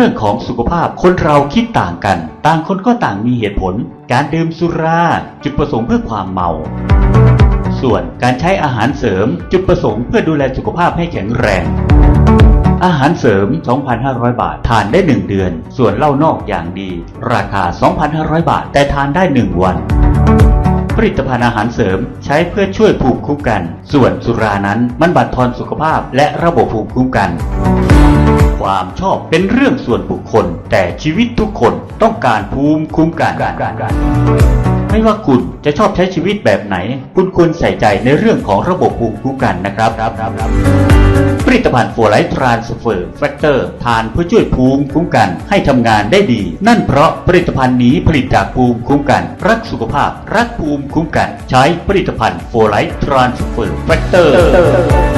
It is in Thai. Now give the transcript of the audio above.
รื่องของสุขภาพคนเราคิดต่างกัน ต่างคนก็ต่างมีเหตุผล การดื่มสุราจุดประสงค์เพื่อความเมา ส่วนการใช้อาหารเสริมจุดประสงค์เพื่อดูแลสุขภาพให้แข็งแรง อาหารเสริม 2,500 บาท ทานได้ 1 เดือน ส่วนเหล้านอกอย่างดี ราคา 2,500 บาท แต่ทานได้ 1 วัน ผลิตภัณฑ์อาหารเสริม ใช้เพื่อช่วยภูมิคุ้มกัน ส่วนสุรานั้นมันบั่นทอนสุขภาพและระบบภูมิคุ้มกัน ความชอบเป็นเรื่องส่วนบุคคล แต่ชีวิตทุกคนต้องการภูมิคุ้มกัน ไม่ว่าคุณจะชอบใช้ชีวิตแบบไหน คุณควรใส่ใจในเรื่องของระบบภูมิคุ้มกันนะครับผลิตภัณฑ์โฟไลท์ทรานสเฟอร์แฟกเตอร์ทานเพื่อช่วยภูมิคุ้มกันให้ทำงานได้ดี นั่นเพราะผลิตภัณฑ์นี้ผลิตจากภูมิคุ้มกัน รักสุขภาพ รักภูมิคุ้มกัน ใช้ผลิตภัณฑ์โฟไลท์ทรานสเฟอร์แฟกเตอร์